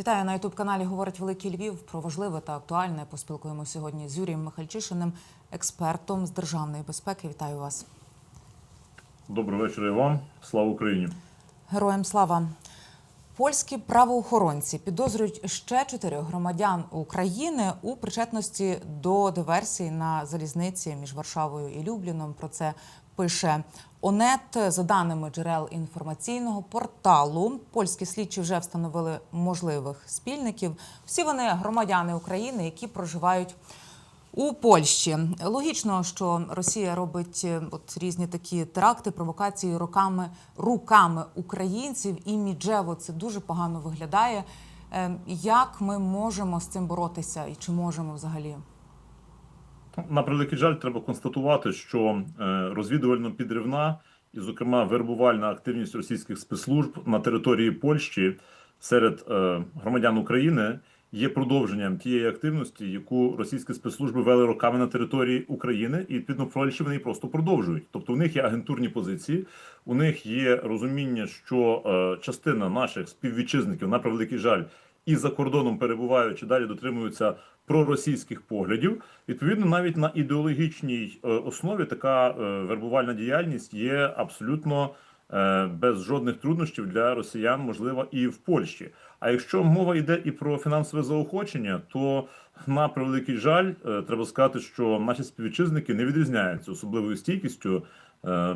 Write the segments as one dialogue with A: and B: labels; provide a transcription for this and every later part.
A: Вітаю на ютуб каналі Говорить Великий Львів про важливе та актуальне. Поспілкуємо сьогодні з Юрієм Михальчишиним, експертом з державної безпеки. Вітаю вас,
B: Доброго вечора і вам. Слава Україні.
A: героям слава. Польські правоохоронці підозрюють ще чотирьох громадян України у причетності до диверсії на залізниці між Варшавою і Любліном. Про це пише ОНЕТ. За даними джерел інформаційного порталу, польські слідчі вже встановили можливих спільників. Всі вони громадяни України, які проживають у Польщі логічно, що Росія робить е, от різні такі теракти, провокації руками руками українців. І міджево це дуже погано виглядає. Е, Як ми можемо з цим боротися, і чи можемо взагалі?
B: На превеликий жаль, треба констатувати, що е, розвідувально-підривна і, зокрема, вербувальна активність російських спецслужб на території Польщі серед е, громадян України є продовженням тієї активності, яку російські спецслужби вели роками на території України, і відповідно Польщі вони просто продовжують. Тобто, у них є агентурні позиції, у них є розуміння, що е, частина наших співвітчизників, на превеликий жаль, і за кордоном перебуваючи далі дотримуються проросійських поглядів. Відповідно, навіть на ідеологічній е, основі така е, вербувальна діяльність є абсолютно е, без жодних труднощів для росіян, можлива і в Польщі. А якщо мова йде і про фінансове заохочення, то на превеликий жаль, треба сказати, що наші співвітчизники не відрізняються особливою стійкістю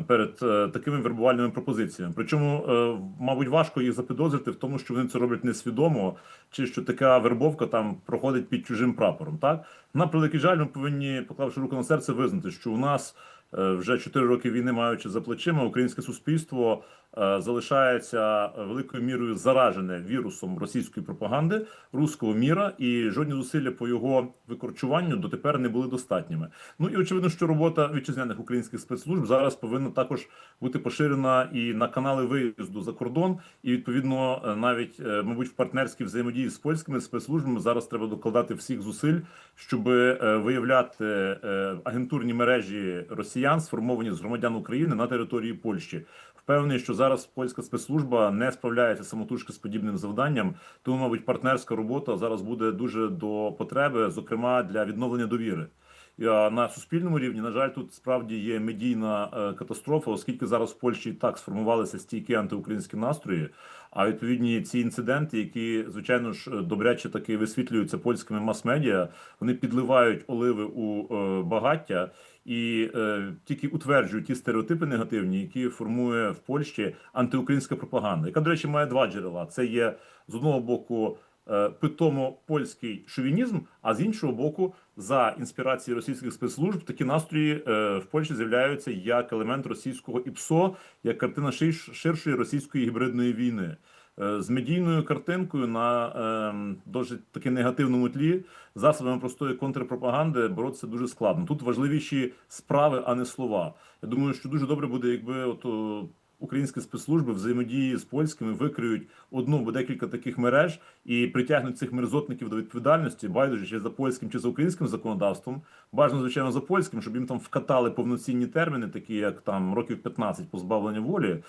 B: перед е, такими вербувальними пропозиціями. Причому, е, мабуть, важко їх запідозрити в тому, що вони це роблять несвідомо, чи що така вербовка там проходить під чужим прапором. Так на превеликий жаль, ми повинні, поклавши руку на серце, визнати, що у нас е, вже 4 роки війни, маючи за плечима, українське суспільство е, залишається великою мірою заражене вірусом російської пропаганди, руського міра, і жодні зусилля по його викорчуванню дотепер не були достатніми. Ну і очевидно, що робота вітчизняних українських спецслужб зараз повинна також бути поширена і на канали виїзду за кордон, і відповідно е, навіть е, мабуть в партнерській взаємодії з польськими спецслужбами зараз треба докладати всіх зусиль, щоб виявляти е, агентурні мережі росіян, сформовані з громадян України на території Польщі. Впевнений, що зараз польська спецслужба не справляється самотужки з подібним завданням, тому, мабуть, партнерська робота зараз буде дуже до потреби, зокрема для відновлення довіри. А На суспільному рівні, на жаль, тут справді є медійна е, катастрофа, оскільки зараз в Польщі і так сформувалися стійкі антиукраїнські настрої. А відповідні ці інциденти, які звичайно ж добряче таки висвітлюються польськими мас-медіа, вони підливають оливи у е, багаття і е, тільки утверджують ті стереотипи негативні, які формує в Польщі антиукраїнська пропаганда, яка, до речі, має два джерела: це є з одного боку. Е, Питомо польський шовінізм, а з іншого боку, за інспірації російських спецслужб такі настрої е, в Польщі з'являються як елемент російського ІПСО, як картина ширшої російської гібридної війни. Е, З медійною картинкою на е, досить таки негативному тлі засобами простої контрпропаганди боротися дуже складно. Тут важливіші справи, а не слова. Я думаю, що дуже добре буде, якби от українські спецслужби взаємодії з польськими викриють одну або декілька таких мереж і притягнуть цих мерзотників до відповідальності, байдуже чи за польським чи за українським законодавством. Бажано, звичайно, за польським, щоб їм там вкатали повноцінні терміни, такі як там років 15 позбавлення волі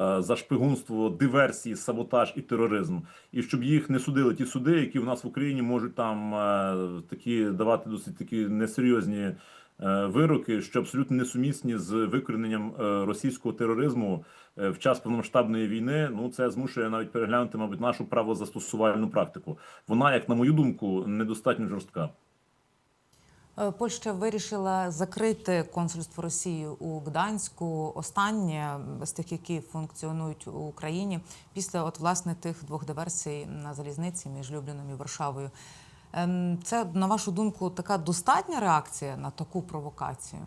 B: е, за шпигунство, диверсії, саботаж і тероризм, і щоб їх не судили ті суди, які в нас в Україні можуть там е, такі давати досить такі несерйозні вироки, що абсолютно несумісні з викорененням е, російського тероризму е, в час повномасштабної війни. Ну це змушує навіть переглянути, мабуть, нашу правозастосувальну практику. Вона, як на мою думку, недостатньо жорстка.
A: Е, Польща вирішила закрити консульство Росії у Гданську, останнє з тих, які функціонують у Україні, після от власне тих двох диверсій на залізниці між Любліном і Варшавою. Ем, Це, на вашу думку, така достатня реакція на таку провокацію?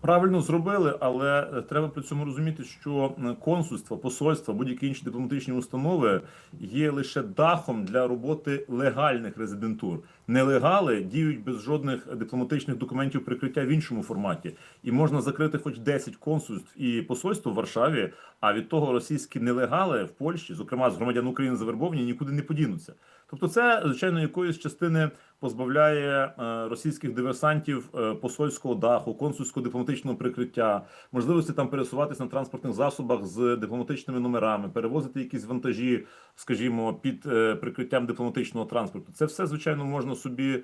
B: Правильно зробили, але е, треба при цьому розуміти, що е, консульства, посольства, будь-які інші дипломатичні установи є лише дахом для роботи легальних резидентур. Нелегали діють без жодних дипломатичних документів прикриття в іншому форматі, і можна закрити хоч 10 консульств і посольств в Варшаві. А від того російські нелегали в Польщі, зокрема з громадян України завербовані, нікуди не подінуться. Тобто, це звичайно якоїсь частини позбавляє е, російських диверсантів е, посольського даху, консульського дипломатичного прикриття, можливості там пересуватися на транспортних засобах з дипломатичними номерами, перевозити якісь вантажі, скажімо, під е, прикриттям дипломатичного транспорту. Це все звичайно можна собі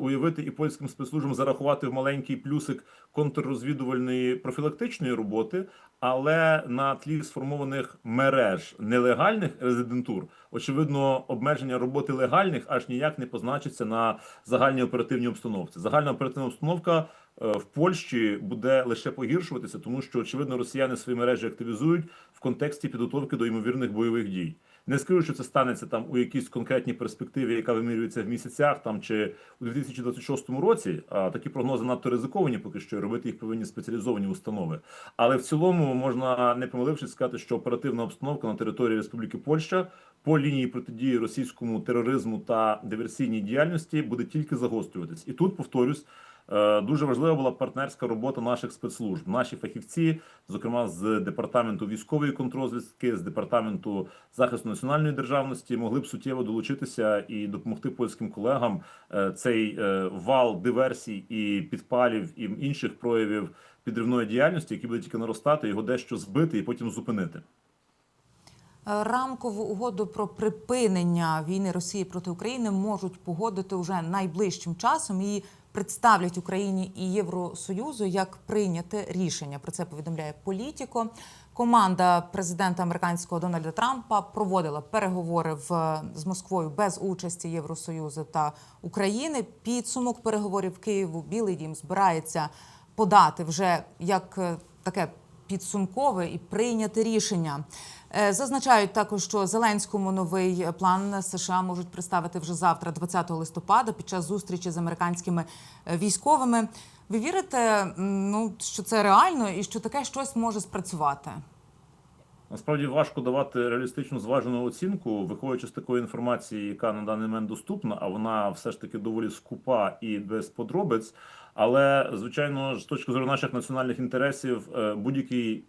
B: уявити і польським спецслужбам зарахувати в маленький плюсик контррозвідувальної профілактичної роботи, але на тлі сформованих мереж нелегальних резидентур, очевидно, обмеження роботи легальних аж ніяк не позначиться на загальній оперативній обстановці. Загальна оперативна обстановка е, в Польщі буде лише погіршуватися, тому що очевидно росіяни свої мережі активізують в контексті підготовки до ймовірних бойових дій. Не скажу, що це станеться там у якійсь конкретній перспективі, яка вимірюється в місяцях там чи у 2026 році. А такі прогнози надто ризиковані, поки що робити їх повинні спеціалізовані установи. Але в цілому можна не помилившись сказати, що оперативна обстановка на території Республіки Польща по лінії протидії російському тероризму та диверсійній діяльності буде тільки загострюватись. І тут повторюсь. Е, Дуже важлива була партнерська робота наших спецслужб. Наші фахівці, зокрема з департаменту військової контрозвідки, з департаменту захисту національної державності, могли б суттєво долучитися і допомогти польським колегам е, цей е, вал диверсій і підпалів і інших проявів підривної діяльності, які будуть тільки наростати, його дещо збити і потім зупинити.
A: Рамкову угоду про припинення війни Росії проти України можуть погодити уже найближчим часом і представлять Україні і Євросоюзу як прийняте рішення. Про це повідомляє Політіко. Команда президента американського Дональда Трампа проводила переговори в з Москвою без участі Євросоюзу та України. Підсумок переговорів Києву Білий Дім збирається подати вже як е, таке підсумкове і прийняти рішення. Е, Зазначають також, що Зеленському новий план США можуть представити вже завтра, 20 листопада, під час зустрічі з американськими е, військовими. Ви вірите, ну що це реально і що таке щось може спрацювати?
B: Насправді важко давати реалістичну зважену оцінку, виходячи з такої інформації, яка на даний момент доступна, а вона все ж таки доволі скупа і без подробиць. Але звичайно, з точки зору наших національних інтересів, е, будь-який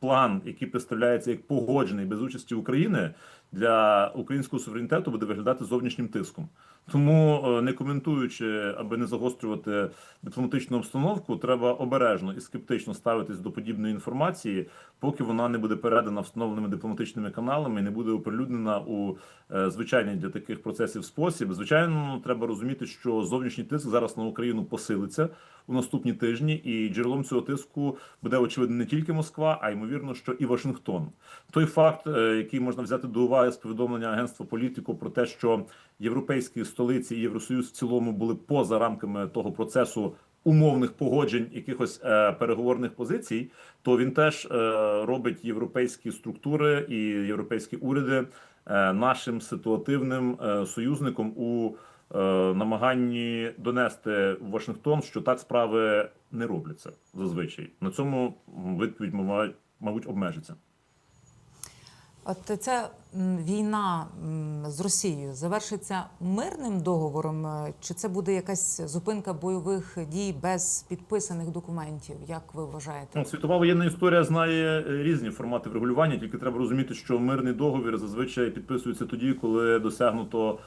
B: план, який представляється як погоджений без участі України для українського суверенітету, буде виглядати зовнішнім тиском. Тому, е, не коментуючи, аби не загострювати дипломатичну обстановку, треба обережно і скептично ставитись до подібної інформації, поки вона не буде передана встановленими дипломатичними каналами і не буде оприлюднена у е, звичайний для таких процесів спосіб. Звичайно, треба розуміти, що зовнішній тиск зараз на Україну посилиться у наступні тижні, і джерелом цього тиску буде очевидно не тільки Москва, а ймовірно, що і Вашингтон. Той факт, е, який можна взяти до уваги з повідомлення агентства політику про те, що європейські столиці і Євросоюз в цілому були поза рамками того процесу. Умовних погоджень якихось е, переговорних позицій, то він теж е, робить європейські структури і європейські уряди е, нашим ситуативним е, союзником у е, намаганні донести в Вашингтон, що так справи не робляться зазвичай. На цьому відповідь мабуть, обмежиться.
A: От ця війна з Росією завершиться мирним договором, е, чи це буде якась зупинка бойових дій без підписаних документів? Як ви вважаєте?
B: Ну, світова воєнна історія знає е, різні формати врегулювання. Тільки треба розуміти, що мирний договір зазвичай підписується тоді, коли досягнуто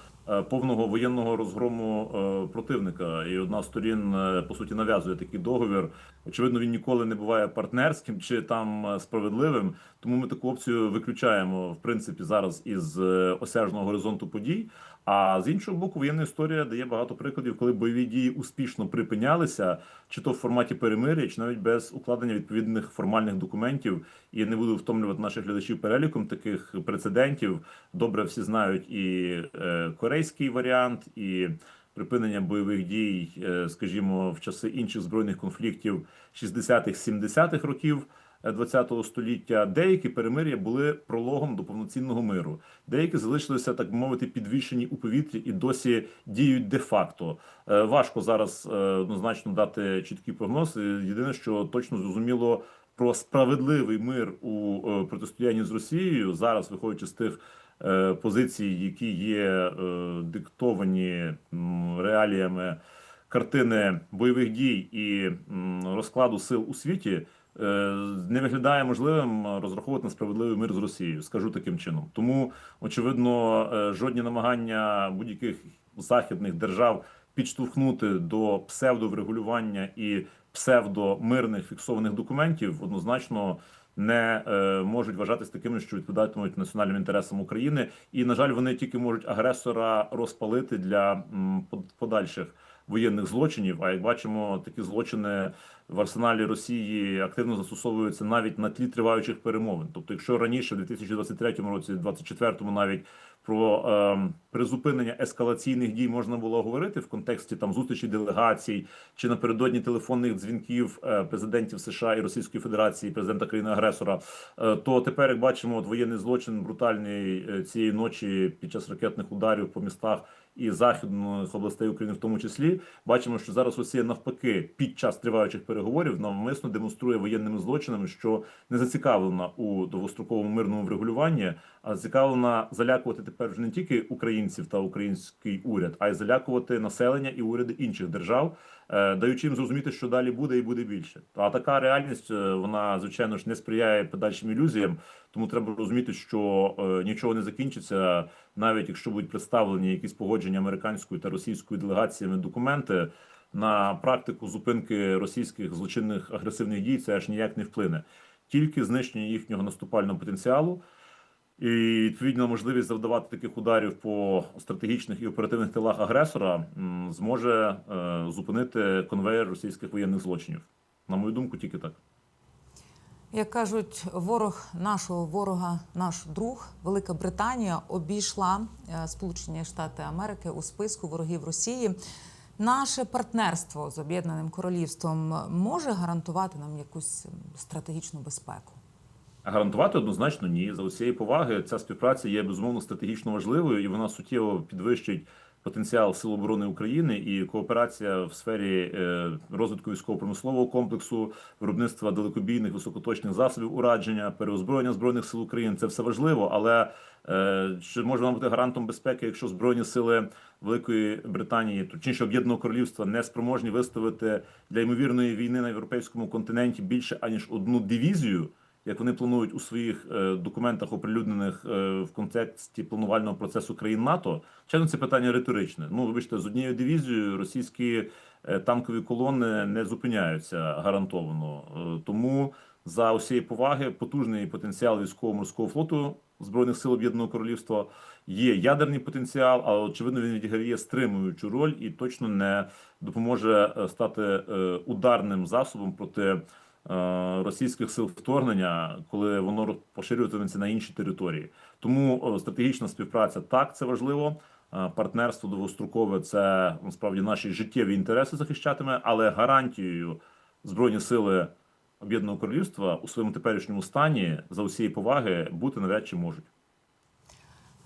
B: повного воєнного розгрому е, противника, і одна з сторін е, по суті нав'язує такий договір. Очевидно, він ніколи не буває партнерським чи там е, справедливим. Тому ми таку опцію виключаємо в принципі зараз із е, осяжного горизонту подій. А з іншого боку, воєнна історія дає багато прикладів, коли бойові дії успішно припинялися, чи то в форматі перемир'я, чи навіть без укладення відповідних формальних документів. І не буду втомлювати наших глядачів переліком таких прецедентів. Добре всі знають і е, корейський варіант, і припинення бойових дій, е, скажімо, в часи інших збройних конфліктів 60-х, 70-х років. ХХ століття деякі перемир'я були прологом до повноцінного миру. Деякі залишилися, так би мовити, підвішені у повітрі і досі діють де-факто. Е, Важко зараз е, однозначно дати чіткий прогноз. Е, Єдине, що точно зрозуміло про справедливий мир у е, протистоянні з Росією зараз, виходячи з тих е, позицій, які є е, диктовані реаліями картини бойових дій і розкладу сил у світі. е, Не виглядає можливим розраховувати на справедливий мир з Росією, скажу таким чином. Тому очевидно, жодні намагання будь-яких західних держав підштовхнути до псевдоврегулювання і псевдомирних фіксованих документів однозначно не е, можуть вважатись такими, що відповідатимуть національним інтересам України. І на жаль, вони тільки можуть агресора розпалити для м, подальших воєнних злочинів. А як бачимо, такі злочини в арсеналі Росії активно застосовуються навіть на тлі триваючих перемовин. Тобто, якщо раніше, в 2023 році, 2024 навіть про е, призупинення ескалаційних дій можна було говорити в контексті там зустрічі делегацій чи напередодні телефонних дзвінків е, президентів США і Російської Федерації, президента країни-агресора, е, то тепер, як бачимо, от воєнний злочин брутальний е, цієї ночі під час ракетних ударів по містах і західних областей України, в тому числі, бачимо, що зараз Росія навпаки під час триваючих переговорів навмисно демонструє воєнними злочинами, що не зацікавлена у довгостроковому мирному врегулюванні, а зацікавлена залякувати тепер вже не тільки українців та український уряд, а й залякувати населення і уряди інших держав, е, даючи їм зрозуміти, що далі буде і буде більше. А така реальність е, вона звичайно ж не сприяє подальшим ілюзіям. Тому треба розуміти, що е, нічого не закінчиться, навіть якщо будуть представлені якісь погодження американської та російської делегаціями документи на практику зупинки російських злочинних агресивних дій, це аж ніяк не вплине. Тільки знищення їхнього наступального потенціалу і відповідно можливість завдавати таких ударів по стратегічних і оперативних тилах агресора зможе е, зупинити конвейер російських воєнних злочинів. На мою думку, тільки так.
A: Як кажуть, ворог нашого ворога, наш друг, Велика Британія обійшла е, Сполучені Штати Америки у списку ворогів Росії. Наше партнерство з Об'єднаним Королівством може гарантувати нам якусь стратегічну безпеку.
B: Гарантувати однозначно ні. За усієї поваги ця співпраця є безумовно стратегічно важливою, і вона суттєво підвищить потенціал Сил оборони України і кооперація в сфері е, розвитку військово-промислового комплексу, виробництва далекобійних високоточних засобів урадження, переозброєння збройних сил України. Це все важливо, але е, чи може вона бути гарантом безпеки, якщо збройні сили Великої Британії, точніше об'єднаного королівства, не спроможні виставити для ймовірної війни на європейському континенті більше аніж одну дивізію? Як вони планують у своїх е, документах, оприлюднених е, в контексті планувального процесу країн НАТО, чесно, це питання риторичне. Ну, вибачте, з однією дивізією російські е, танкові колони не зупиняються гарантовано. Тому за усієї поваги потужний потенціал військово-морського флоту збройних сил Об'єднаного Королівства є ядерний потенціал, але очевидно він відіграє стримуючу роль і точно не допоможе стати ударним засобом проти російських сил вторгнення, коли воно поширюватиметься на інші території. Тому е, стратегічна співпраця так це важливо. Е, Партнерство довгострокове це насправді наші життєві інтереси захищатиме, але гарантією збройні сили Об'єднаного Королівства у своєму теперішньому стані за усієї поваги бути навряд чи можуть.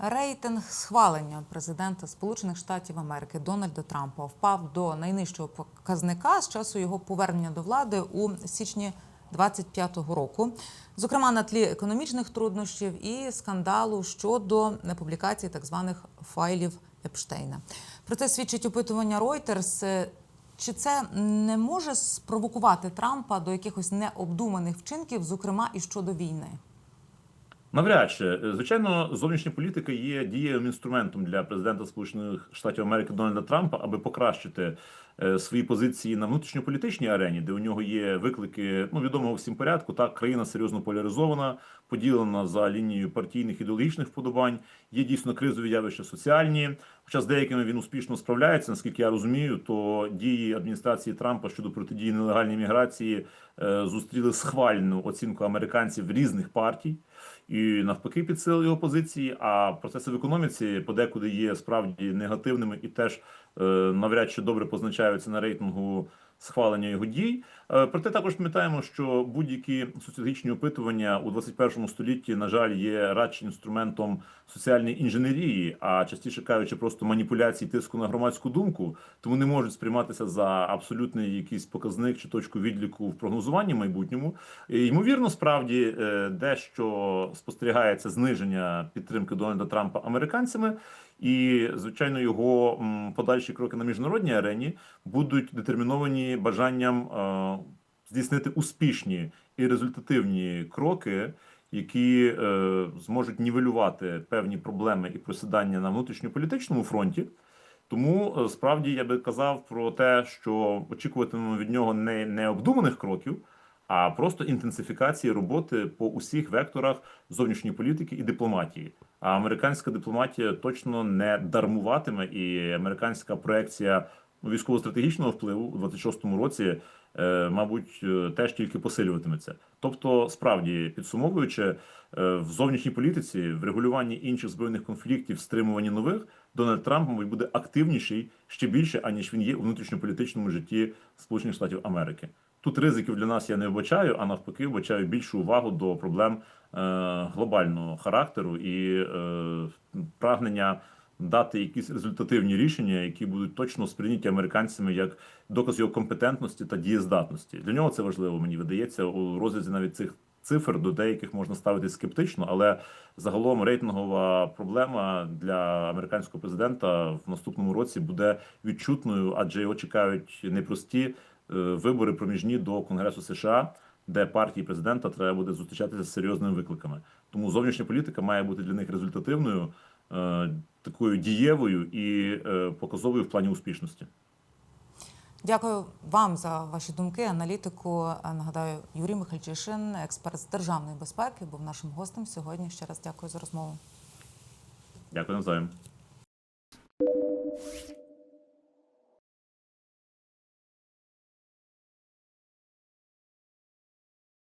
A: Рейтинг схвалення президента Сполучених Штатів Америки Дональда Трампа впав до найнижчого показника з часу його повернення до влади у січні 25-го року, зокрема на тлі економічних труднощів і скандалу щодо публікації так званих файлів Епштейна. Про це свідчить опитування Reuters. Чи це не може спровокувати Трампа до якихось необдуманих вчинків, зокрема і щодо війни?
B: Навряд чи. Звичайно, зовнішня політика є дієвим інструментом для президента Сполучених Штатів Америки Дональда Трампа, аби покращити е, свої позиції на внутрішньополітичній арені, де у нього є виклики ну відомого всім порядку. Так, країна серйозно поляризована, поділена за лінією партійних ідеологічних вподобань. Є дійсно кризові явища соціальні. Хоча з деякими він успішно справляється, наскільки я розумію, то дії адміністрації Трампа щодо протидії нелегальній міграції е, зустріли схвальну оцінку американців різних партій і навпаки підсилили його позиції. А процеси в економіці подекуди є справді негативними і теж е, навряд чи добре позначаються на рейтингу схвалення його дій. Е, проте також пам'ятаємо, що будь-які соціологічні опитування у 21 столітті, на жаль, є радше інструментом соціальної інженерії, а частіше кажучи, просто маніпуляції тиску на громадську думку, тому не можуть сприйматися за абсолютний якийсь показник чи точку відліку в прогнозуванні майбутньому. Ймовірно, справді е, дещо спостерігається зниження підтримки Дональда Трампа американцями. І звичайно, його подальші кроки на міжнародній арені будуть детерміновані бажанням е, здійснити успішні і результативні кроки, які е, зможуть нівелювати певні проблеми і просідання на внутрішньополітичному фронті. Тому е, справді я би казав про те, що очікуватимемо від нього не, не обдуманих кроків, а просто інтенсифікації роботи по усіх векторах зовнішньої політики і дипломатії. А американська дипломатія точно не дармуватиме, і американська проекція військово-стратегічного впливу у 26-му році, е, мабуть, е, теж тільки посилюватиметься. Тобто, справді підсумовуючи, е, в зовнішній політиці, в регулюванні інших збройних конфліктів, стримуванні нових, Дональд Трамп, мабуть, буде активніший ще більше, аніж він є у внутрішньополітичному житті Сполучених Штатів Америки. Тут ризиків для нас я не вбачаю, а навпаки, вбачаю більшу увагу до проблем е, глобального характеру і е, прагнення дати якісь результативні рішення, які будуть точно сприйняті американцями як доказ його компетентності та дієздатності. Для нього це важливо, мені видається, у розрізі навіть цих цифр до деяких можна ставити скептично, але загалом рейтингова проблема для американського президента в наступному році буде відчутною, адже його чекають непрості вибори проміжні до Конгресу США, де партії президента треба буде зустрічатися з серйозними викликами. Тому зовнішня політика має бути для них результативною, е, такою дієвою і е, показовою в плані успішності.
A: Дякую вам за ваші думки, аналітику. Нагадаю, Юрій Михальчишин, експерт з державної безпеки, був нашим гостем сьогодні. Ще раз дякую за розмову.
B: Дякую навзаєм.